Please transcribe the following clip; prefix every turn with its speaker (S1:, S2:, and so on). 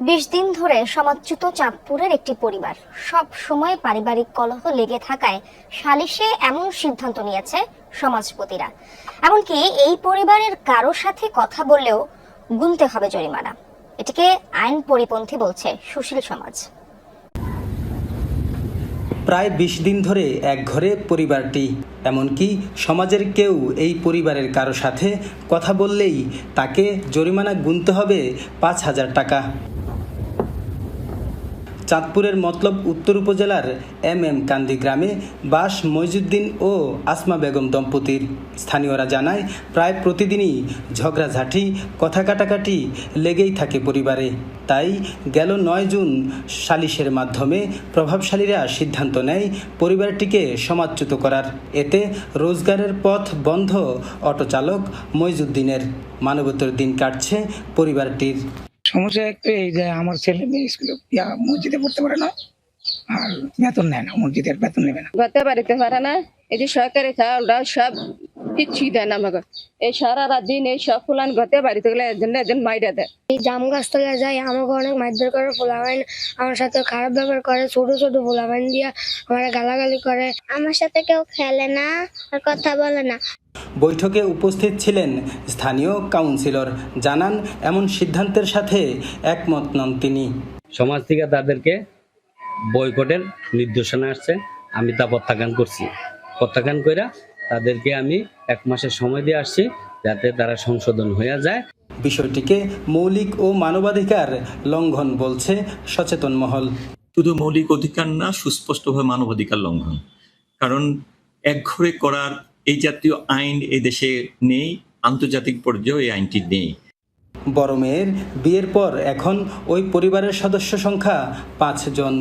S1: বিশ দিন ধরে সমাজচ্যুত চাঁদপুরের একটি পরিবার। সব সময় পারিবারিক কলহ লেগে থাকায় সালিশে এমন সিদ্ধান্ত নিয়েছে সমাজপতিরা। এমনকি এই পরিবারের কারও সাথে কথা বললেও গুনতে হবে জরিমানা। এটিকে আইন পরিপন্থী বলছে সুশীল সমাজ।
S2: প্রায় বিশ দিন ধরে এক ঘরে পরিবারটি, এমনকি সমাজের কেউ এই পরিবারের কারও সাথে কথা বললেই তাকে জরিমানা গুনতে হবে পাঁচ হাজার টাকা। চাঁদপুরের মতলব উত্তর উপজেলার এম এম কান্দি গ্রামে বাস, মইজুদ্দিন ও আসমা বেগম দম্পতির। স্থানীয়রা জানায়, প্রায় প্রতিদিনই ঝগড়াঝাঁটি, কথা কাটাকাটি লেগেই থাকে পরিবারে। তাই গেল নয় জুন সালিশের মাধ্যমে প্রভাবশালীরা সিদ্ধান্ত নেয় পরিবারটিকে সমাজচ্যুত করার। এতে রোজগারের পথ বন্ধ অটোচালক মইজুদ্দিনের। মানবতর দিন কাটছে পরিবারটির।
S3: সমস্যা একটু এই যে আমার ছেলে মেয়ে স্কুলে ইয়া মসজিদে পড়তে পারে না আর বেতন নেয় না মসজিদের বেতন নেবে না।
S4: ঘরতে বাড়িতে পারে না এই যে সরকারি চাউলটা সব কিচ্ছুই দেয় না আমাকে। এই সারা রাত দিন এই সব ফুলান ঘরতে বাড়িতে গেলে একজন না একজন মাইরা দেয়।
S5: এই জাম গাছ তলে যাই আমাকে অনেক মারধর করে পোলাবাইন আমার সাথে খারাপ ব্যবহার করে ছোট ছোট পোলাবাইন দিয়া আমার গালাগালি করে।
S6: আমার সাথে কেউ খেলে না আর কথা বলে না।
S2: বৈঠকে উপস্থিত ছিলেন স্থানীয় কাউন্সিলর। জানান এমন সিদ্ধান্তের সাথে একমত নন তিনি।
S7: সমাজ থেকে তাদেরকে বয়কটের নির্দেশনা আসছে। আমি তা প্রত্যাখ্যান করছি। প্রত্যাখ্যান করে তাদেরকে আমি এক মাসের সময় দিয়ে আসছি যাতে তারা সংশোধন হয়ে যায়।
S2: বিষয়টিকে মৌলিক ও মানবাধিকার লঙ্ঘন বলছে সচেতন মহল।
S8: শুধু মৌলিক অধিকার না সুস্পষ্টভাবে মানবাধিকার লঙ্ঘন। কারণ একঘরে করার এই জাতীয় আইন এই দেশে নেই, আন্তর্জাতিক পর্যায়ে এই আইনটি নেই।
S2: বড় মেয়ের বিয়ের পর এখন ওই পরিবারের সদস্য সংখ্যা পাঁচজন।